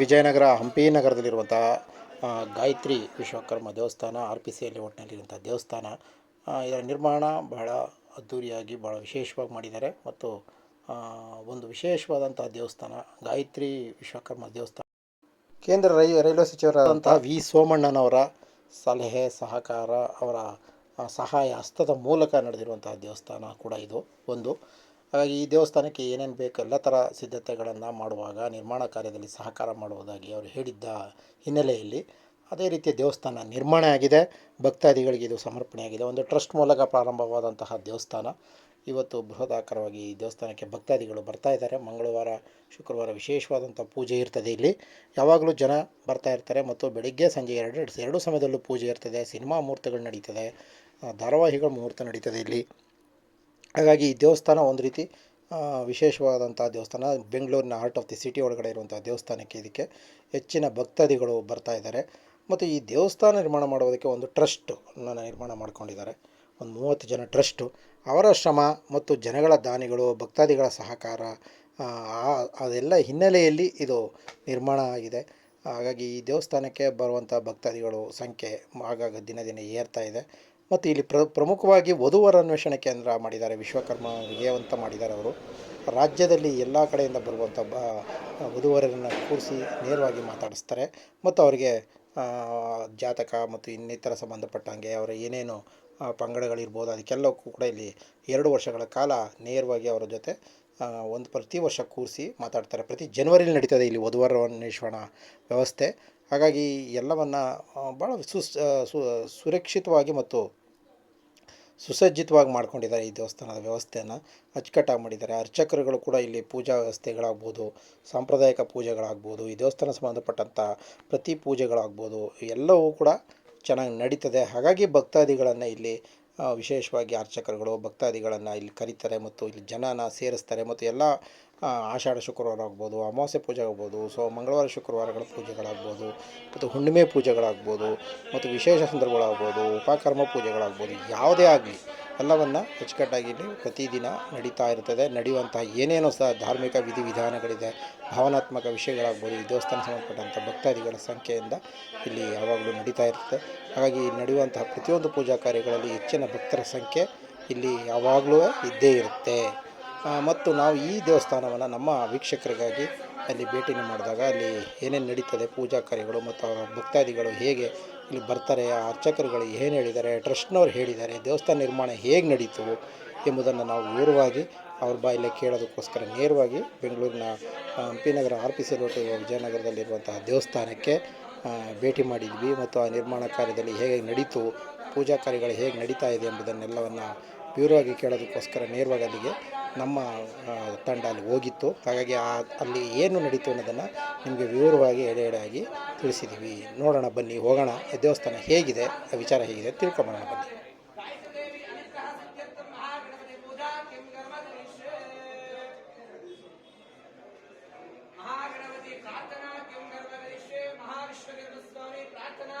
ವಿಜಯನಗರ ಹಂಪಿ ನಗರದಲ್ಲಿರುವಂತಹ ಗಾಯತ್ರಿ ವಿಶ್ವಕರ್ಮ ದೇವಸ್ಥಾನ, R P C ಅಲ್ಲಿ ಒಟ್ಟಿನಲ್ಲಿರುವಂಥ ದೇವಸ್ಥಾನ ಇದರ ನಿರ್ಮಾಣ ಬಹಳ ಅದ್ಧೂರಿಯಾಗಿ ಭಾಳ ವಿಶೇಷವಾಗಿ ಮಾಡಿದ್ದಾರೆ. ಮತ್ತು ಒಂದು ವಿಶೇಷವಾದಂತಹ ದೇವಸ್ಥಾನ, ಗಾಯತ್ರಿ ವಿಶ್ವಕರ್ಮ ದೇವಸ್ಥಾನ. ಕೇಂದ್ರ ರೈ, ರೈಲ್ವೆ ಸಚಿವರಾದಂತಹ ವಿ ಸೋಮಣ್ಣನವರ ಸಲಹೆ, ಸಹಕಾರ, ಅವರ ಸಹಾಯ ಹಸ್ತದ ಮೂಲಕ ನಡೆದಿರುವಂತಹ ದೇವಸ್ಥಾನ ಕೂಡ ಇದು ಒಂದು. ಹಾಗಾಗಿ ಈ ದೇವಸ್ಥಾನಕ್ಕೆ ಏನೇನು ಬೇಕು ಎಲ್ಲ ಥರ ಸಿದ್ಧತೆಗಳನ್ನು ಮಾಡುವಾಗ, ನಿರ್ಮಾಣ ಕಾರ್ಯದಲ್ಲಿ ಸಹಕಾರ ಮಾಡುವುದಾಗಿ ಅವರು ಹೇಳಿದ್ದ ಹಿನ್ನೆಲೆಯಲ್ಲಿ ಅದೇ ರೀತಿಯ ದೇವಸ್ಥಾನ ನಿರ್ಮಾಣ ಆಗಿದೆ. ಭಕ್ತಾದಿಗಳಿಗೆ ಇದು ಸಮರ್ಪಣೆಯಾಗಿದೆ. ಒಂದು ಟ್ರಸ್ಟ್ ಮೂಲಕ ಪ್ರಾರಂಭವಾದಂತಹ ದೇವಸ್ಥಾನ. ಇವತ್ತು ಬೃಹದಾಕಾರವಾಗಿ ಈ ದೇವಸ್ಥಾನಕ್ಕೆ ಭಕ್ತಾದಿಗಳು ಬರ್ತಾ ಇದ್ದಾರೆ. ಮಂಗಳವಾರ, ಶುಕ್ರವಾರ ವಿಶೇಷವಾದಂಥ ಪೂಜೆ ಇರ್ತದೆ ಇಲ್ಲಿ. ಯಾವಾಗಲೂ ಜನ ಬರ್ತಾ ಇರ್ತಾರೆ ಮತ್ತು ಬೆಳಿಗ್ಗೆ ಸಂಜೆ ಎರಡು ಎರಡು ಸಮಯದಲ್ಲೂ ಪೂಜೆ ಇರ್ತದೆ. ಸಿನಿಮಾ ಮುಹೂರ್ತಗಳು ನಡೀತದೆ. ಧಾರಾವಾಹಿಗಳ ಮುಹೂರ್ತ ನಡೀತದೆ ಇಲ್ಲಿ. ಹಾಗಾಗಿ ಈ ದೇವಸ್ಥಾನ ಒಂದು ರೀತಿ ವಿಶೇಷವಾದಂಥ ದೇವಸ್ಥಾನ. ಬೆಂಗಳೂರಿನ ಆರ್ಟ್ ಆಫ್ ದಿ ಸಿಟಿ ಒಳಗಡೆ ಇರುವಂಥ ದೇವಸ್ಥಾನಕ್ಕೆ ಇದಕ್ಕೆ ಹೆಚ್ಚಿನ ಭಕ್ತಾದಿಗಳು ಬರ್ತಾ ಇದ್ದಾರೆ. ಮತ್ತು ಈ ದೇವಸ್ಥಾನ ನಿರ್ಮಾಣ ಮಾಡೋದಕ್ಕೆ ಒಂದು ಟ್ರಸ್ಟ್ ನಿರ್ಮಾಣ ಮಾಡ್ಕೊಂಡಿದ್ದಾರೆ. ಒಂದು ಮೂವತ್ತು ಜನ ಟ್ರಸ್ಟು. ಅವರ ಶ್ರಮ ಮತ್ತು ಜನಗಳ ದಾನಿಗಳು, ಭಕ್ತಾದಿಗಳ ಸಹಕಾರ ಅದೆಲ್ಲ ಹಿನ್ನೆಲೆಯಲ್ಲಿ ಇದು ನಿರ್ಮಾಣ ಆಗಿದೆ. ಹಾಗಾಗಿ ಈ ದೇವಸ್ಥಾನಕ್ಕೆ ಬರುವಂಥ ಭಕ್ತಾದಿಗಳು ಸಂಖ್ಯೆ ಆಗಾಗ ದಿನ ದಿನ ಏರ್ತಾ ಇದೆ. ಮತ್ತು ಇಲ್ಲಿ ಪ್ರ, ಪ್ರಮುಖವಾಗಿ ವಧುವರ ಅನ್ವೇಷಣೆ ಕೇಂದ್ರ ಮಾಡಿದ್ದಾರೆ. ವಿಶ್ವಕರ್ಮ ವಿಜಯವಂತ ಮಾಡಿದ್ದಾರೆ ಅವರು. ರಾಜ್ಯದಲ್ಲಿ ಎಲ್ಲ ಕಡೆಯಿಂದ ಬರುವಂಥ ಬ ವಧುವರರನ್ನು ಕೂರಿಸಿ ನೇರವಾಗಿ ಮಾತಾಡಿಸ್ತಾರೆ. ಮತ್ತು ಅವರಿಗೆ ಜಾತಕ ಮತ್ತು ಇನ್ನಿತರ ಸಂಬಂಧಪಟ್ಟಂಗೆ ಅವರ ಏನೇನು ಪಂಗಡಗಳಿರ್ಬೋದು, ಅದಕ್ಕೆಲ್ಲಕ್ಕೂ ಕೂಡ ಇಲ್ಲಿ ಎರಡು ವರ್ಷಗಳ ಕಾಲ ನೇರವಾಗಿ ಅವರ ಜೊತೆ ಒಂದು ಪ್ರತಿ ವರ್ಷ ಕೂರಿಸಿ ಮಾತಾಡ್ತಾರೆ. ಪ್ರತಿ ಜನವರಿಲಿ ನಡೀತದೆ ಇಲ್ಲಿ ವಧುವರ ಅನ್ವೇಷಣಾ ವ್ಯವಸ್ಥೆ. ಹಾಗಾಗಿ ಎಲ್ಲವನ್ನು ಭಾಳ ಸುಸ್ ಸುರಕ್ಷಿತವಾಗಿ ಮತ್ತು ಸುಸಜ್ಜಿತವಾಗಿ ಮಾಡ್ಕೊಂಡಿದ್ದಾರೆ ಈ ದೇವಸ್ಥಾನದ ವ್ಯವಸ್ಥೆಯನ್ನು. ಅಚ್ಚುಕಟ್ಟಾಗಿ ಮಾಡಿದ್ದಾರೆ ಅರ್ಚಕರುಗಳು ಕೂಡ ಇಲ್ಲಿ ಪೂಜಾ ವ್ಯವಸ್ಥೆಗಳಾಗ್ಬೋದು, ಸಾಂಪ್ರದಾಯಿಕ ಪೂಜೆಗಳಾಗ್ಬೋದು, ಈ ದೇವಸ್ಥಾನ ಸಂಬಂಧಪಟ್ಟಂಥ ಪ್ರತಿ ಪೂಜೆಗಳಾಗ್ಬೋದು, ಎಲ್ಲವೂ ಕೂಡ ಚೆನ್ನಾಗಿ ನಡೀತದೆ. ಹಾಗಾಗಿ ಭಕ್ತಾದಿಗಳನ್ನು ಇಲ್ಲಿ ವಿಶೇಷವಾಗಿ ಅರ್ಚಕರುಗಳು ಭಕ್ತಾದಿಗಳನ್ನು ಇಲ್ಲಿ ಕರೀತಾರೆ ಮತ್ತು ಇಲ್ಲಿ ಜನನ ಸೇರಿಸ್ತಾರೆ ಮತ್ತು ಎಲ್ಲ ಆಷಾಢ ಶುಕ್ರವಾರ ಆಗ್ಬೋದು ಅಮಾವಾಸ್ಯೆ ಪೂಜೆ ಆಗ್ಬೋದು ಸೊ ಮಂಗಳವಾರ ಶುಕ್ರವಾರಗಳ ಪೂಜೆಗಳಾಗ್ಬೋದು, ಮತ್ತು ಹುಣ್ಣಿಮೆ ಪೂಜೆಗಳಾಗ್ಬೋದು, ಮತ್ತು ವಿಶೇಷ ಸಂದರ್ಭಗಳಾಗ್ಬೋದು, ಉಪಕರ್ಮ ಪೂಜೆಗಳಾಗ್ಬೋದು, ಯಾವುದೇ ಆಗಲಿ, ಎಲ್ಲವನ್ನು ಅಚ್ಚುಕಟ್ಟಾಗಿ ಇಲ್ಲಿ ಪ್ರತಿದಿನ ನಡೀತಾ ಇರ್ತದೆ. ನಡೆಯುವಂತಹ ಏನೇನೋ ಸಹ ಧಾರ್ಮಿಕ ವಿಧಿವಿಧಾನಗಳಿದೆ, ಭಾವನಾತ್ಮಕ ವಿಷಯಗಳಾಗ್ಬೋದು, ಈ ದೇವಸ್ಥಾನ ಸಂಬಂಧಪಟ್ಟಂಥ ಭಕ್ತಾದಿಗಳ ಸಂಖ್ಯೆಯಿಂದ ಇಲ್ಲಿ ಯಾವಾಗಲೂ ನಡೀತಾ ಇರ್ತದೆ. ಹಾಗಾಗಿ ನಡೆಯುವಂತಹ ಪ್ರತಿಯೊಂದು ಪೂಜಾ ಕಾರ್ಯಗಳಲ್ಲಿ ಹೆಚ್ಚಿನ ಭಕ್ತರ ಸಂಖ್ಯೆ ಇಲ್ಲಿ ಯಾವಾಗಲೂ ಇದ್ದೇ ಇರುತ್ತೆ. ಮತ್ತು ನಾವು ಈ ದೇವಸ್ಥಾನವನ್ನು ನಮ್ಮ ವೀಕ್ಷಕರಿಗಾಗಿ ಅಲ್ಲಿ ಭೇಟಿನ ಮಾಡಿದಾಗ ಅಲ್ಲಿ ಏನೇನು ನಡೀತದೆ, ಪೂಜಾ ಕಾರ್ಯಗಳು ಮತ್ತು ಅವರ ಭಕ್ತಾದಿಗಳು ಹೇಗೆ ಇಲ್ಲಿ ಬರ್ತಾರೆ, ಆ ಅರ್ಚಕರುಗಳು ಏನು ಹೇಳಿದ್ದಾರೆ, ಟ್ರಸ್ಟ್ನವ್ರು ಹೇಳಿದ್ದಾರೆ, ದೇವಸ್ಥಾನ ನಿರ್ಮಾಣ ಹೇಗೆ ನಡೀತು ಎಂಬುದನ್ನು ನಾವು ವಿವರವಾಗಿ ಅವ್ರ ಬಾಯಲ್ಲೇ ಕೇಳೋದಕ್ಕೋಸ್ಕರ ನೇರವಾಗಿ ಬೆಂಗಳೂರಿನ Hampi Nagar R P C road ವಿಜಯನಗರದಲ್ಲಿರುವಂತಹ ದೇವಸ್ಥಾನಕ್ಕೆ ಭೇಟಿ ಮಾಡಿದ್ವಿ ಮತ್ತು ಆ ನಿರ್ಮಾಣ ಕಾರ್ಯದಲ್ಲಿ ಹೇಗೆ ನಡೀತು, ಪೂಜಾ ಕಾರ್ಯಗಳು ಹೇಗೆ ನಡೀತಾ ಇದೆ ಎಂಬುದನ್ನೆಲ್ಲವನ್ನು ವಿವರವಾಗಿ ಕೇಳೋದಕ್ಕೋಸ್ಕರ ನೇರವಾಗಿ ಅಲ್ಲಿಗೆ ನಮ್ಮ ತಂಡ ಅಲ್ಲಿ ಹೋಗಿತ್ತು. ಹಾಗಾಗಿ ಆ, ಅಲ್ಲಿ ಏನು ನಡೀತು ಅನ್ನೋದನ್ನು ನಿಮಗೆ ವಿವರವಾಗಿ ಎಡೆ ಎಡೆಯಾಗಿ ತಿಳಿಸಿದ್ದೀವಿ ನೋಡೋಣ ಬನ್ನಿ, ಹೋಗೋಣ. ದೇವಸ್ಥಾನ ಹೇಗಿದೆ ವಿಚಾರ ಹೇಗಿದೆ ತಿಳ್ಕೊಂಬೋಣ ಬನ್ನಿ. ಪ್ರಾರ್ಥನಾ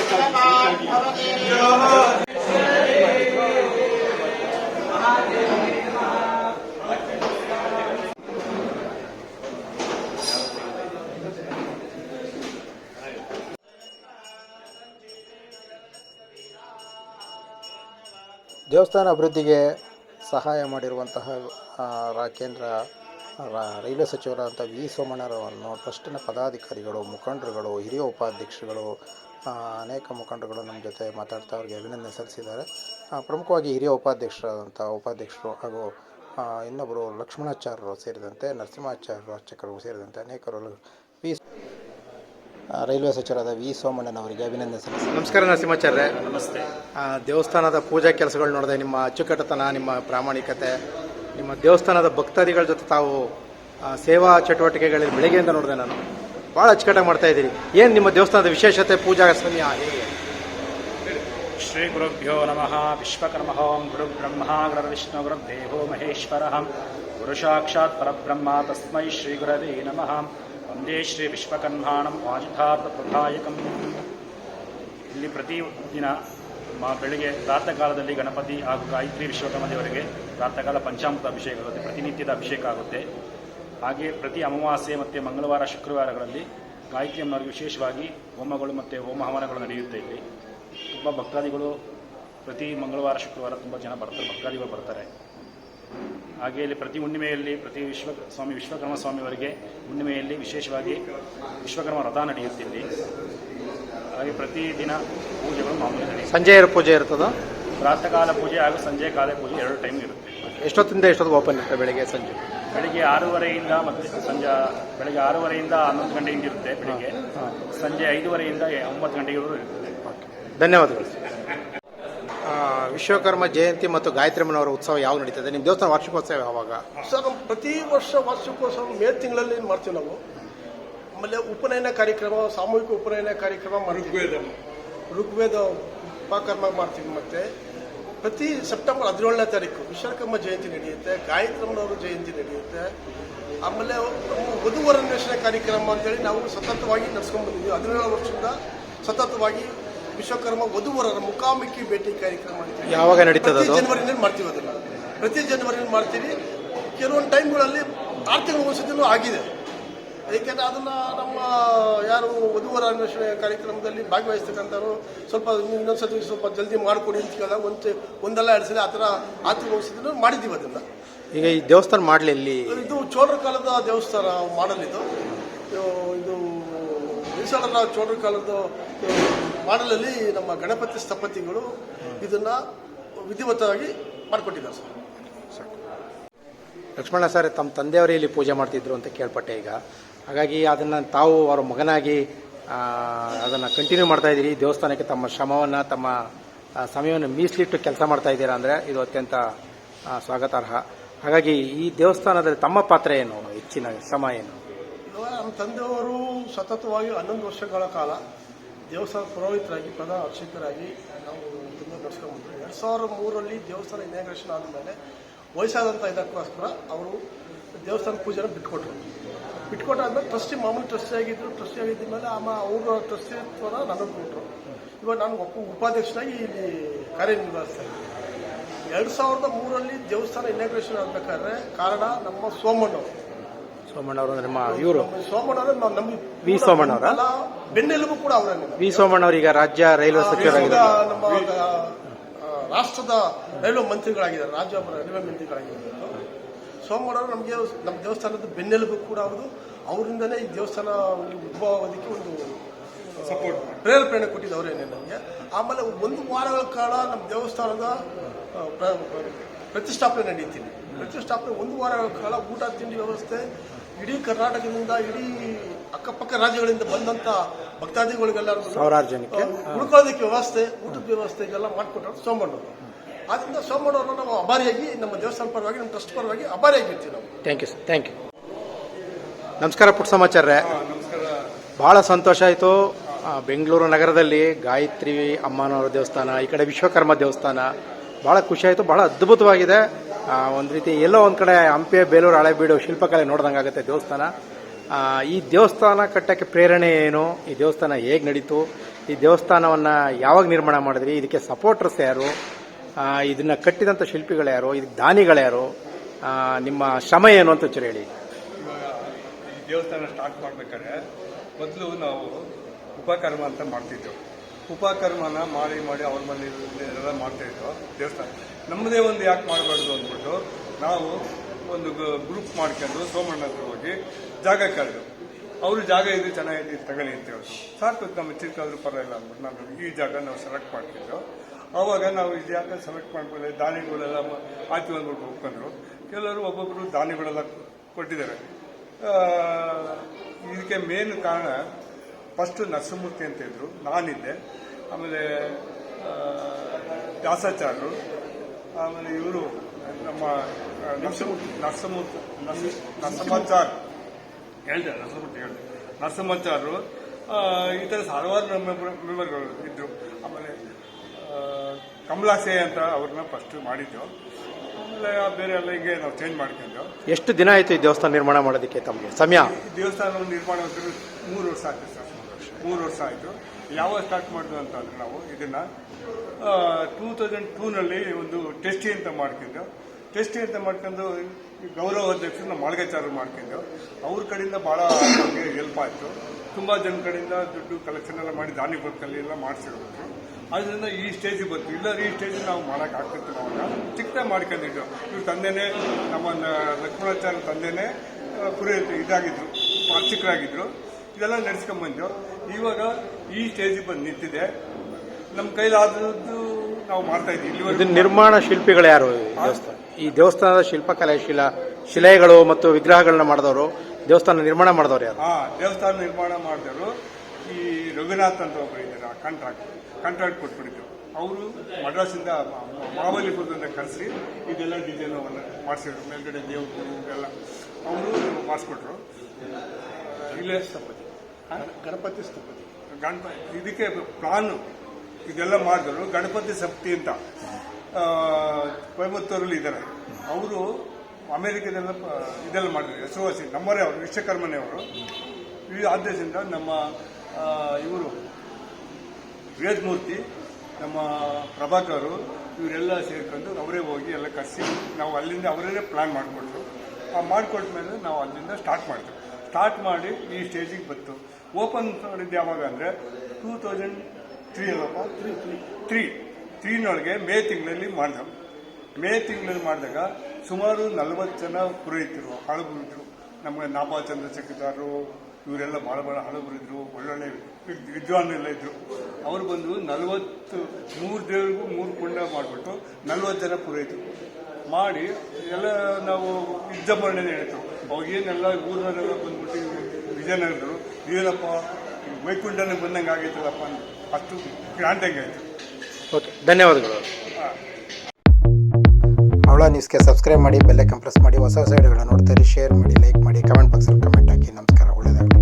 ದೇವಸ್ಥಾನ ಅಭಿವೃದ್ಧಿಗೆ ಸಹಾಯ ಮಾಡಿರುವಂತಹ ರಾ- ಕೇಂದ್ರ ರೈಲ್ವೆ ಸಚಿವರಾದಂಥ ವಿ ಸೋಮಣ್ಣರವನ್ನು ಟ್ರಸ್ಟಿನ ಪದಾಧಿಕಾರಿಗಳು ಮುಖಂಡರುಗಳು ಹಿರಿಯ ಉಪಾಧ್ಯಕ್ಷರುಗಳು ಅನೇಕ ಮುಖಂಡರುಗಳು ನಮ್ಮ ಜೊತೆ ಮಾತಾಡ್ತಾ ಅವರಿಗೆ ಅಭಿನಂದನೆ ಸಲ್ಲಿಸಿದ್ದಾರೆ. ಪ್ರಮುಖವಾಗಿ ಹಿರಿಯ ಉಪಾಧ್ಯಕ್ಷರಾದಂಥ ಉಪಾಧ್ಯಕ್ಷರು ಹಾಗೂ ಇನ್ನೊಬ್ಬರು ಲಕ್ಷ್ಮಣಾಚಾರ್ಯರು ಸೇರಿದಂತೆ ನರಸಿಂಹಾಚಾರ್ಯರು ಅರ್ಚಕರು ಸೇರಿದಂತೆ ಅನೇಕರು ಆ, ರೈಲ್ವೆ ಸಚಿವರಾದ ವಿ ಸೋಮಣ್ಣನವರಿಗೆ ಅಭಿನಂದನೆ ಸಲ್ಲಿಸಿ ನಮಸ್ಕಾರ ನರಸಿಂಹಾಚಾರ್ಯ. ನಮಸ್ತೆ. ಆ, ದೇವಸ್ಥಾನದ ಪೂಜಾ ಕೆಲಸಗಳು ನೋಡಿದೆ ನಿಮ್ಮ ಅಚ್ಚುಕಟ್ಟತನ ನಿಮ್ಮ ಪ್ರಾಮಾಣಿಕತೆ ನಿಮ್ಮ ದೇವಸ್ಥಾನದ ಭಕ್ತಾದಿಗಳ ಜೊತೆ ತಾವು ಸೇವಾ ಚಟುವಟಿಕೆಗಳಲ್ಲಿ ಬೆಳಗ್ಗೆಯಿಂದ ನೋಡಿದೆ ನಾನು. ಭಾಳ ಅಚ್ಚುಕಟ್ಟಾಗಿ ಮಾಡ್ತಾ ಇದ್ದೀರಿ. ಏನು ನಿಮ್ಮ ದೇವಸ್ಥಾನದ ವಿಶೇಷತೆ ಪೂಜಾ ಸಮಯ ಹೇಗೆ? ಶ್ರೀ ಗುರುಭ್ಯೋ ನಮಃ ವಿಶ್ವಕರ್ಮ ಓಂ ಗುರು ಬ್ರಹ್ಮ ಗುರುವಿಷ್ಣು ಗುರುದೇವೋ ಮಹೇಶ್ವರ. ಗುರು ಸಾಕ್ಷಾತ್ ಪರಬ್ರಹ್ಮ ತಸ್ಮೈ ಶ್ರೀ ಗುರವೇ ನಮಃ. ವಂದೇ ಶ್ರೀ ವಿಶ್ವಕನ್ಹಾಣಂ ವಾಜಿತಾರ್ಥ ಪ್ರಥಾಯಕಂ ಇಲ್ಲಿ ಪ್ರತಿ ದಿನ ಮಾ ಬೆಳಿಗ್ಗೆ ಪ್ರಾತಃಕಾಲದಲ್ಲಿ ಗಣಪತಿ ಹಾಗೂ ಗಾಯತ್ರಿ ವಿಶ್ವಕರ್ಮ ದೇವರಿಗೆ ಪ್ರಾತಃಕಾಲ ಪಂಚಾಮೃತ ಅಭಿಷೇಕ ಆಗುತ್ತೆ, ಪ್ರತಿನಿತ್ಯದ ಅಭಿಷೇಕ ಆಗುತ್ತೆ. ಹಾಗೆ ಪ್ರತಿ ಅಮಾವಾಸ್ಯೆ ಮತ್ತು ಮಂಗಳವಾರ, ಶುಕ್ರವಾರಗಳಲ್ಲಿ ಗಾಯತ್ರಿ ಅಮ್ಮನವರಿಗೆ ವಿಶೇಷವಾಗಿ ಹೋಮಗಳು ಮತ್ತು ಹೋಮ ಹವನಗಳು ನಡೆಯುತ್ತೆ ಇಲ್ಲಿ. ತುಂಬ ಭಕ್ತಾದಿಗಳು ಪ್ರತಿ ಮಂಗಳವಾರ, ಶುಕ್ರವಾರ ತುಂಬ ಜನ ಬರ್ತಾರೆ, ಭಕ್ತಾದಿಗಳು ಬರ್ತಾರೆ. ಹಾಗೆ ಇಲ್ಲಿ ಪ್ರತಿ ಹುಣ್ಣಿಮೆಯಲ್ಲಿ ಪ್ರತಿ ವಿಶ್ವ ಸ್ವಾಮಿ ವಿಶ್ವಕರ್ಮ ಸ್ವಾಮಿಯವರಿಗೆ ಹುಣ್ಣಿಮೆಯಲ್ಲಿ ವಿಶೇಷವಾಗಿ ವಿಶ್ವಕರ್ಮ ರಥ ನಡೆಯುತ್ತೆ ಇಲ್ಲಿ ಹಾಗೆ ಪ್ರತಿ ದಿನ ಪೂಜೆಗಳು ಮಾಮೂಲಿ ನಡೆಯುತ್ತೆ. ಸಂಜೆ ಪೂಜೆ ಇರ್ತದೆ? ಪ್ರಾತಃ ಕಾಲ ಪೂಜೆ ಹಾಗೂ ಸಂಜೆ ಕಾಲ ಪೂಜೆ ಎರಡು ಟೈಮ್ ಇರುತ್ತೆ. ಎಷ್ಟೊತ್ತಿಂದ ಎಷ್ಟೊತ್ತು ಓಪನ್ ಇರುತ್ತೆ ಬೆಳಿಗ್ಗೆ ಸಂಜೆ? ಬೆಳಿಗ್ಗೆ ಆರೂವರೆಯಿಂದ ಮತ್ತು ಸಂಜೆ ಬೆಳಿಗ್ಗೆ ಆರೂವರೆಯಿಂದ ಹನ್ನೊಂದು ಗಂಟೆಯಿಂದ ಇರುತ್ತೆ ಬೆಳಿಗ್ಗೆ. ಸಂಜೆ ಐದೂವರೆಯಿಂದ ಒಂಬತ್ತು ಗಂಟೆವರೆಗೂ ಇರುತ್ತೆ. ಧನ್ಯವಾದಗಳು. ವಿಶ್ವಕರ್ಮ ಜಯಂತಿ ಮತ್ತು ಗಾಯತ್ರಿಮ್ಮನವರ ಉತ್ಸವ ಯಾವ ನಡೀತದೆ? ನಿಮ್ಮ ದೇವಸ್ಥಾನ ವಾರ್ಷಿಕೋತ್ಸವ ಯಾವಾಗ? ಸರ್ ನಮ್ಮ ಪ್ರತಿ ವರ್ಷ ವಾರ್ಷಿಕೋತ್ಸವ ಮೇ ತಿಂಗಳಲ್ಲಿ ಏನು ಮಾಡ್ತೀವಿ ನಾವು? ಆಮೇಲೆ ಉಪನಯನ ಕಾರ್ಯಕ್ರಮ ಸಾಮೂಹಿಕ ಉಪನಯನ ಕಾರ್ಯಕ್ರಮ ಋಗ್ವೇದ ಋಗ್ವೇದ ಉಪಕರ್ಮ ಮಾಡ್ತೀವಿ ಮತ್ತೆ. ಪ್ರತಿ ಸೆಪ್ಟೆಂಬರ್ ಹದಿನೇಳನೇ ತಾರೀಕು ವಿಶ್ವಕರ್ಮ ಜಯಂತಿ ನಡೆಯುತ್ತೆ ಗಾಯತ್ರಿಮ್ಮನವರ ಜಯಂತಿ ನಡೆಯುತ್ತೆ. ಆಮೇಲೆ ವಧುವರ ಅನ್ವೇಷಣೆ ಕಾರ್ಯಕ್ರಮ ಅಂತೇಳಿ ನಾವು ಸತತವಾಗಿ ನಡೆಸ್ಕೊಂಡು ಬಂದಿದ್ದೀವಿ. ಹದಿನೇಳು ವರ್ಷದಿಂದ ಸತತವಾಗಿ ವಿಶ್ವಕರ್ಮ ವಧುವರರ ಮುಖಾಮುಖಿ ಭೇಟಿ ಕಾರ್ಯಕ್ರಮ ಮಾಡ್ತೀವಿ ಯಾವಾಗ ನಡೀತದೆ ಪ್ರತಿ ಜನವರಿನಲ್ಲಿ ಮಾಡ್ತೀವಿ ಅದನ್ನ? ಪ್ರತಿ ಜನವರಿನಲ್ಲಿ ಮಾಡ್ತೀವಿ. ಕೆಲವೊಂದು ಟೈಮ್ಗಳಲ್ಲಿ ಆರ್ಥಿಕ ತಿಂಗಳು ಒಂದ್ಸತಿನೂ ಆಗಿದೆ. ಏಕೆಂದ್ರೆ ಅದನ್ನ ನಮ್ಮ ಯಾರು ವಧುವರ ಅನ್ವೇಷಣೆ ಕಾರ್ಯಕ್ರಮದಲ್ಲಿ ಭಾಗವಹಿಸ್ತಕ್ಕಂಥವ್ರು ಸ್ವಲ್ಪ ಇನ್ನೊಂದ್ಸತಿ ಸ್ವಲ್ಪ ಜಲ್ದಿ ಮಾಡಿಕೊಡಿ ಅಂತ ಕೇಳಿದಾಗ ಒಂದು ಒಂದಲ್ಲ ಎರಡು ಸಲ ಆ ಥರ ಆರ್ಥಿಕ ವಸತಿನೂ ಮಾಡಿದ್ದೀವಿ ಅದನ್ನ. ಈಗ ಈ ದೇವಸ್ಥಾನ ಮಾಡಲಿ ಇಲ್ಲಿ? ಇದು ಚೋಳರ ಕಾಲದ ದೇವಸ್ಥಾನ ಮಾಡಲಿದ್ದು. ಇದು ನಾವು ಚೋಳರ ಕಾಲದ ಮಾಡಲಲ್ಲಿ ನಮ್ಮ ಗಣಪತಿ ಸ್ಥಪತಿಗಳು ಇದನ್ನ ವಿಧಿವತ್ತವಾಗಿ ಮಾಡಿಕೊಟ್ಟಿದ್ದಾರೆ ಸರ್. ಲಕ್ಷ್ಮಣ ಸರ್, ತಮ್ಮ ತಂದೆಯವರೇ ಇಲ್ಲಿ ಪೂಜೆ ಮಾಡ್ತಿದ್ರು ಅಂತ ಕೇಳ್ಪಟ್ಟೆ ಈಗ. ಹಾಗಾಗಿ ಅದನ್ನು ತಾವು ಅವರ ಮಗನಾಗಿ ಅದನ್ನು ಕಂಟಿನ್ಯೂ ಮಾಡ್ತಾ ಇದ್ದೀರಿ. ದೇವಸ್ಥಾನಕ್ಕೆ ತಮ್ಮ ಶ್ರಮವನ್ನು, ತಮ್ಮ ಸಮಯವನ್ನು ಮೀಸಲಿಟ್ಟು ಕೆಲಸ ಮಾಡ್ತಾ ಇದ್ದೀರಾ ಅಂದ್ರೆ ಇದು ಅತ್ಯಂತ ಸ್ವಾಗತಾರ್ಹ. ಹಾಗಾಗಿ ಈ ದೇವಸ್ಥಾನದಲ್ಲಿ ತಮ್ಮ ಪಾತ್ರ ಏನು? ಹೆಚ್ಚಿನ ಸಮಯ ಏನು? ನಮ್ಮ ತಂದೆಯವರು ಸತತವಾಗಿ ಹನ್ನೊಂದು ವರ್ಷಗಳ ಕಾಲ ದೇವಸ್ಥಾನ ಪುರೋಹಿತರಾಗಿ, ಪ್ರಧಾನ ಅರ್ಚಕರಾಗಿ ನಾವು ತುಂಬ ನಡೆಸ್ಕೊಂಡ್ಬಂದ್ರು ಎರಡು ಸಾವಿರದ ಮೂರರಲ್ಲಿ ದೇವಸ್ಥಾನ ಇನಾಗ್ರೇಷನ್ ಆದಮೇಲೆ ವಯಸ್ಸಾದಂಥ ಇದಕ್ಕೋಸ್ಕರ ಅವರು ದೇವಸ್ಥಾನ ಪೂಜೆನ ಬಿಟ್ಕೊಟ್ರು. ಬಿಟ್ಕೊಟ್ಟಾದ್ಮೇಲೆ ಟ್ರಸ್ಟಿ ಮಾಮೂಲಿ ಟ್ರಸ್ಟಿ ಆಗಿದ್ರು ಟ್ರಸ್ಟಿ ಆಗಿದ್ದ ಮೇಲೆ ಆಮ ಅವರ ಟ್ರಸ್ಟಿತ್ವನ ನನಗೆ ಕೊಟ್ಟರು ಇವಾಗ ನಾನು ಒಬ್ಬ ಉಪಾಧ್ಯಕ್ಷನಾಗಿ ಇಲ್ಲಿ ಕಾರ್ಯನಿರ್ವಹಿಸ್ತಾ ಇದ್ದೀನಿ. ಎರಡು ಸಾವಿರದ ಮೂರರಲ್ಲಿ ದೇವಸ್ಥಾನ ಇನಾಗ್ರೇಷನ್ ಆಗಬೇಕಾದ್ರೆ ಕಾರಣ ನಮ್ಮ ಸೋಮಣ್ಣವರು. ಸೋಮಣ್ಣವರು ನಿಮ್ಮ ಇವರು. ಸೋಮಣ್ಣ ಅವರು ನಮ್ಮ ವಿ. ಸೋಮಣ್ಣ ಅಲ್ಲ, ಬೆನ್ನೆಲುಬು ಕೂಡ ಅವರೇ ವಿ ಸೋಮಣ್ಣವರು ಈಗ ರಾಜ್ಯ ರೈಲ್ವೆ ಸಚಿವರಾಗಿದ್ದಾರೆ. ನಮ್ಮ ರಾಷ್ಟ್ರದ ರೈಲ್ವೆ ಮಂತ್ರಿಗಳಾಗಿದ್ದಾರೆ ರಾಜ್ಯ ರೈಲ್ವೆ ಮಂತ್ರಿಗಳಾಗಿದ್ದಾರೆ. ಸೋಮಣ್ಣವರು ನಮಗೆ ನಮ್ಮ ದೇವಸ್ಥಾನದ ಬೆನ್ನೆಲುಬು ಕೂಡ ಅವರು ಅವರಿಂದನೇ ಈ ದೇವಸ್ಥಾನ ಒಂದು ಉದ್ಭವ ಆಗೋದಕ್ಕೆ ಒಂದು ಸಪೋರ್ಟ್ ಪ್ರೇರೇಪಣೆ ನಮಗೆ. ಆಮೇಲೆ ಒಂದು ವಾರಗಳ ಕಾಲ ನಮ್ಮ ದೇವಸ್ಥಾನದ ಪ್ರತಿಷ್ಠಾಪನೆ ನಡೀತೀನಿ ಪ್ರತಿಷ್ಠಾಪನೆ ಒಂದು ವಾರಗಳ ಕಾಲ ಊಟ ತಿಂಡಿ ವ್ಯವಸ್ಥೆ ಇಡೀ ಕರ್ನಾಟಕದಿಂದ ಇಡೀ ಅಕ್ಕಪಕ್ಕ ರಾಜ್ಯಗಳಿಂದ ಬಂದಂತ ಭಕ್ತಾದಿಗಳಿಗೆಲ್ಲ ಸಾವಿರಾರು ಜನಕ್ಕೆ ಉಳ್ಕೊಳ್ಳೋದಕ್ಕೆ ವ್ಯವಸ್ಥೆ ಊಟದ ವ್ಯವಸ್ಥೆಗೆಲ್ಲ ಮಾಡಿಕೊಟ್ಟರು ಸೋಮಣ್ಣ ಆದ್ರಿಂದ ಸೋಮಣ್ಣವ್ರನ್ನ ನಾವು ಅಭಾರಿಯಾಗಿ ನಮ್ಮ ದೇವಸ್ಥಾನ ಪರವಾಗಿ ನಮ್ಮ ಟ್ರಸ್ಟ್ ಪರವಾಗಿ ಅಭಾರಿಯಾಗಿರ್ತೀವಿ ನಾವು. Thank you sir thank you ನಮಸ್ಕಾರ ಪುಟ್ಟ ಸಮಾಚಾರ್ಯ ಬಹಳ ಸಂತೋಷ ಆಯಿತು. ಬೆಂಗಳೂರು ನಗರದಲ್ಲಿ ಗಾಯತ್ರಿ ಅಮ್ಮನವರ ದೇವಸ್ಥಾನ ಈ ಕಡೆ ವಿಶ್ವಕರ್ಮ ದೇವಸ್ಥಾನ ಭಾಳ ಖುಷಿ ಆಯಿತು ಭಾಳ ಅದ್ಭುತವಾಗಿದೆ. ಒಂದು ರೀತಿ ಎಲ್ಲೋ ಒಂದು ಕಡೆ ಹಂಪೆ, ಬೇಲೂರು, ಹಳೆಬೀಡು, ಶಿಲ್ಪಕಲೆ ನೋಡ್ದಂಗೆ ಆಗುತ್ತೆ ದೇವಸ್ಥಾನ ಈ ದೇವಸ್ಥಾನ ಕಟ್ಟಕ್ಕೆ ಪ್ರೇರಣೆ ಏನು? ಈ ದೇವಸ್ಥಾನ ಹೇಗೆ ನಡೀತು? ಈ ದೇವಸ್ಥಾನವನ್ನು ಯಾವಾಗ ನಿರ್ಮಾಣ ಮಾಡಿದ್ರಿ? ಇದಕ್ಕೆ ಸಪೋರ್ಟರ್ಸ್ ಯಾರು? ಇದನ್ನು ಕಟ್ಟಿದಂಥ ಶಿಲ್ಪಿಗಳು ಯಾರು? ಇದಕ್ಕೆ ದಾನಿಗಳು ಯಾರು? ನಿಮ್ಮ ಶ್ರಮ ಏನು ಅಂತ ಒಂಚೂರು ಹೇಳಿ. ದೇವಸ್ಥಾನ ಸ್ಟಾರ್ಟ್ ಮಾಡ್ಬೇಕಾದ್ರೆ ಮೊದಲು ನಾವು ಉಪಕರ್ಮ ಅಂತ ಮಾಡ್ತಿದ್ದೆವು. ಉಪಕರ್ಮನ ಮಾಡಿ ಮಾಡಿ ಅವ್ರ ಮಾಡ್ತಾ ಇದ್ರು ದೇವಸ್ಥಾನ. ನಮ್ಮದೇ ಒಂದು ಯಾಕೆ ಮಾಡಬಾರ್ದು ಅಂದ್ಬಿಟ್ಟು ನಾವು ಒಂದು ಗ್ರೂಪ್ ಮಾಡ್ಕೊಂಡು ಸೋಮಣ್ಣ ಹೋಗಿ ಜಾಗ ಕರೆದು. ಅವರು ಜಾಗ ಇದು ಚೆನ್ನಾಗಿದೆ ತಗೊಳ್ಳಿ ಅಂತ ಹೇಳಿದ್ರು. ಸಾಕು ನಮ್ಮ ಚಿಕ್ಕಾದ್ರೂ ಪರವಾಗಿಲ್ಲ ಅಂದ್ಬಿಟ್ಟು ನಾವು ಈ ಜಾಗ ನಾವು ಸೆಲೆಕ್ಟ್ ಮಾಡ್ತಿದ್ದೆವು ಆವಾಗ ನಾವು ಈ ಜಾಗ ಸೆಲೆಕ್ಟ್ ಮಾಡ್ಕೊಳ್ಳಿ, ದಾನಿಗಳೆಲ್ಲ ಆಯ್ತು ಅಂದ್ಬಿಟ್ಟು ಒಪ್ಕೊಂಡ್ರು ಕೆಲವರು ಒಬ್ಬೊಬ್ಬರು ದಾನಿಗಳೆಲ್ಲ ಕೊಟ್ಟಿದ್ದಾರೆ. ಇದಕ್ಕೆ ಮೇನ್ ಕಾರಣ ಫಸ್ಟ್ ನರಸಿಂಹಮೂರ್ತಿ ಅಂತ ಇದ್ರು. ನಾನಿದ್ದೆ. ಆಮೇಲೆ ದಾಸಾಚಾರ್ಯರು ಆಮೇಲೆ ಇವರು ನಮ್ಮ ನರಸಿಂಹಮೂರ್ತಿ ನರಸಿಂಹಾಚಾರ್. ಹೇಳ್ದೆ ನರಸಿಂಹಮೂರ್ತಿ ಹೇಳ್ದೆ. ನರಸಿಂಹಾಚಾರ್ಯರು ಈ ಥರ ಹಲವಾರು ಮೆಂಬರ್ ಮೆಂಬರ್ಗಳು ಇದ್ರು. ಆಮೇಲೆ ಕಮಲಾಸೆ ಅಂತ ಅವ್ರನ್ನ ಫಸ್ಟ್ ಮಾಡಿದ್ದು. ಆಮೇಲೆ ಬೇರೆ ಎಲ್ಲ ಹಿಂಗೆ ನಾವು ಚೇಂಜ್ ಮಾಡ್ಕೊಂಡು ಎಷ್ಟು ದಿನ ಆಯಿತು ಈ ದೇವಸ್ಥಾನ ನಿರ್ಮಾಣ ಮಾಡೋದಕ್ಕೆ ತಮಗೆ? ಸಮಯ? ದೇವಸ್ಥಾನ ನಿರ್ಮಾಣ ಮೂರು ವರ್ಷ ಆಗ್ತದೆ ಸರ್. ಮೂರು ವರ್ಷ ಆಯಿತು. ಯಾವಾಗ ಸ್ಟಾರ್ಟ್ ಮಾಡಿದ್ವಿ ಅಂತ ಅಂದ್ರೆ ನಾವು ಇದನ್ನು ಟೂ ತೌಸಂಡ್ ಟೂನಲ್ಲಿ ಒಂದು ಟೆಸ್ಟಿ ಅಂತ ಮಾಡ್ಕೊಂಡು ಟೆಸ್ಟಿ ಅಂತ ಮಾಡ್ಕೊಂಡು ಗೌರವ ಅಧ್ಯಕ್ಷರು ನಮ್ಮ ಮಾಳ್ಗಾಚಾರ್ಯ ಮಾಡ್ಕೊಂಡು ಅವ್ರ ಕಡೆಯಿಂದ ಭಾಳ ನಮಗೆ ಹೆಲ್ಪ್ ಆಯಿತು. ತುಂಬ ಜನ ಕಡೆಯಿಂದ ದುಡ್ಡು ಕಲೆಕ್ಷನ್ ಎಲ್ಲ ಮಾಡಿ ದಾನಿ ಬದುಕಲ್ಲಿ ಎಲ್ಲ ಮಾಡಿಸಿರ್ಬೇಕು. ಅದರಿಂದ ಈ ಸ್ಟೇಜಿಗೆ ಬಂತು ಇಲ್ಲ, ಈ ಸ್ಟೇಜಿಗೆ ನಾವು ಮಾಡೋಕೆ ಆಗ್ತಿತ್ತು ಅವಾಗ. ಚಿಕ್ಕದಾಗಿ ಮಾಡ್ಕೊಂಡಿದ್ದು ಇವ್ರ ತಂದೆನೇ, ನಮ್ಮ ಲಕ್ಷ್ಮಣಾಚಾರ್ಯ ತಂದೆನೇ ಪುರೇ ಇದಾಗಿದ್ದರು ಇದಾಗಿದ್ರು ಅರ್ಚಕರಾಗಿದ್ರು ಇದೆಲ್ಲ ನಡೆಸ್ಕೊಂಬಂದು ಇವಾಗ ಈ ಸ್ಟೇಜಿಗೆ ಬಂದು ನಿಂತಿದೆ. ನಮ್ಮ ಕೈಲಾದದ್ದು ನಾವು ಮಾಡ್ತಾ ಇದ್ದೀವಿ. ಇದು ನಿರ್ಮಾಣ ಶಿಲ್ಪಿಗಳು ಯಾರು? ಈ ದೇವಸ್ಥಾನದ ಶಿಲ್ಪಕಲೆ ಶಿಲಾ ಶಿಲೆಗಳು ಮತ್ತು ವಿಗ್ರಹಗಳನ್ನ ಮಾಡಿದವರು. ದೇವಸ್ಥಾನ ನಿರ್ಮಾಣ ಮಾಡಿದವರು ಯಾರು? ಹಾ ದೇವಸ್ಥಾನ ನಿರ್ಮಾಣ ಮಾಡಿದವರು ಈ ರಘುನಾಥ್ ಅಂತ ಒಬ್ಬರು ಇದ್ದಾರೆ ಕಾಂಟ್ರಾಕ್ಟ್ ಕಾಂಟ್ರಾಕ್ಟ್ ಕೊಟ್ಬಿಟ್ಟಿದ್ರು ಅವರು ಮಡ್ರಾಸಿಂದ ಮಹಾಬಲಿಪುರದಿಂದ ಕರೆಸಿ ಇದೆಲ್ಲ ಡಿಸೈನ್ ಮಾಡಿಸಿದ್ರು. ಮೇಲ್ಗಡೆ ದೇವರು ಎಲ್ಲ ಅವರು ಮಾಡಿಸ್ಕೊಟ್ರು. ಇಲ್ಲೇ ಗಣಪತಿ ಸ್ಥಪತಿ. ಗಣಪತಿ ಇದಕ್ಕೆ ಪ್ಲಾನ್ ಇದೆಲ್ಲ ಮಾಡಿದ್ರು ಗಣಪತಿ ಸಪ್ತಿ ಅಂತ. ಕೊಯಮತ್ತೂರಲ್ಲಿ ಇದ್ದಾರೆ ಅವರು ಅಮೆರಿಕದೆಲ್ಲ ಇದೆಲ್ಲ ಮಾಡಿದ್ರು ಹೆಸರುವಾಸಿ. ನಮ್ಮವರೇ ಅವರು, ವಿಶ್ವಕರ್ಮನೇ ಅವರು. ಈ ಆದೇಶದಿಂದ ನಮ್ಮ ಇವರು, ವೇದಮೂರ್ತಿ, ನಮ್ಮ ಪ್ರಭಾಕರು ಇವರೆಲ್ಲ ಸೇರ್ಕೊಂಡು ಅವರೇ ಹೋಗಿ ಎಲ್ಲ ಕರೆಸಿ ನಾವು ಅಲ್ಲಿಂದ ಅವರೇ ಪ್ಲಾನ್ ಮಾಡಿಕೊಟ್ರು ಆ ಮಾಡಿಕೊಟ್ಮೇಲೆ ನಾವು ಅಲ್ಲಿಂದ ಸ್ಟಾರ್ಟ್ ಮಾಡಿದ್ವಿ ಸ್ಟಾರ್ಟ್ ಮಾಡಿ ಈ ಸ್ಟೇಜಿಗೆ ಬಂತು. ಓಪನ್ ಮಾಡಿದ್ದು ಯಾವಾಗ ಅಂದರೆ ಟೂ ತೌಸಂಡ್ ತ್ರೀ ಅಲ್ಲಪ್ಪ? Three three. ತ್ರೀ. ತ್ರೀನೊಳಗೆ ಮೇ ತಿಂಗಳಲ್ಲಿ ಮಾಡಿದೆ ಮೇ ತಿಂಗಳಲ್ಲಿ ಮಾಡಿದಾಗ ಸುಮಾರು ನಲವತ್ತು ಜನ ಪುರೋಹಿತರು ಹಳಬರಿದ್ರು. ನಮಗೆ ನಾಪಾ ಚಂದ್ರಶೇಖರರು ಇವರೆಲ್ಲ ಭಾಳ ಭಾಳ ಹಳಬರಿದ್ರು ಒಳ್ಳೊಳ್ಳೆ ವಿದ್ವಾನೆಲ್ಲ ಇದ್ದರು ಇದ್ರು. ಅವ್ರು ಬಂದು ನಲವತ್ತು ಮೂರು ದೇವರಿಗೂ ಮೂರು ಕುಂಡ ಮಾಡಿಬಿಟ್ಟು ನಲವತ್ತು ಜನ ಪುರೋಹಿತರು. ಮಾಡಿ ಎಲ್ಲ ನಾವು ವಿಜೃಂಭಣೆ ಹೇಳ್ತು ಅವಾಗ ಏನೆಲ್ಲ ಊರಿನವರೆಲ್ಲ ಬಂದ್ಬಿಟ್ಟು ವಿಜಯನಗರದರು ಏನಪ್ಪ ವೈಕುಂಠನ ಬಂದಂಗೆ ಆಗೈತಲ್ಲಪ್ಪ ಅಂತ ಅಷ್ಟು ಗ್ರ್ಯಾಂಡಾಗಿ ಆಯಿತು ಓಕೆ ಧನ್ಯವಾದಗಳು. ಅವಳ ನ್ಯೂಸ್ಗೆ ಸಬ್ಸ್ಕ್ರೈಬ್ ಮಾಡಿ ಬೆಲ್ಲೈಕನ್ ಪ್ರೆಸ್ ಮಾಡಿ ಹೊಸ ಹೊಸ ವಿಡಿಯೋಗಳನ್ನ ನೋಡ್ತಾರೆ ಶೇರ್ ಮಾಡಿ ಲೈಕ್ ಮಾಡಿ ಕಮೆಂಟ್ ಬಾಕ್ಸಲ್ಲಿ ಕಮೆಂಟ್ ಹಾಕಿ. ನಮಸ್ಕಾರ ಒಳ್ಳೆಯದಾಗಲಿ.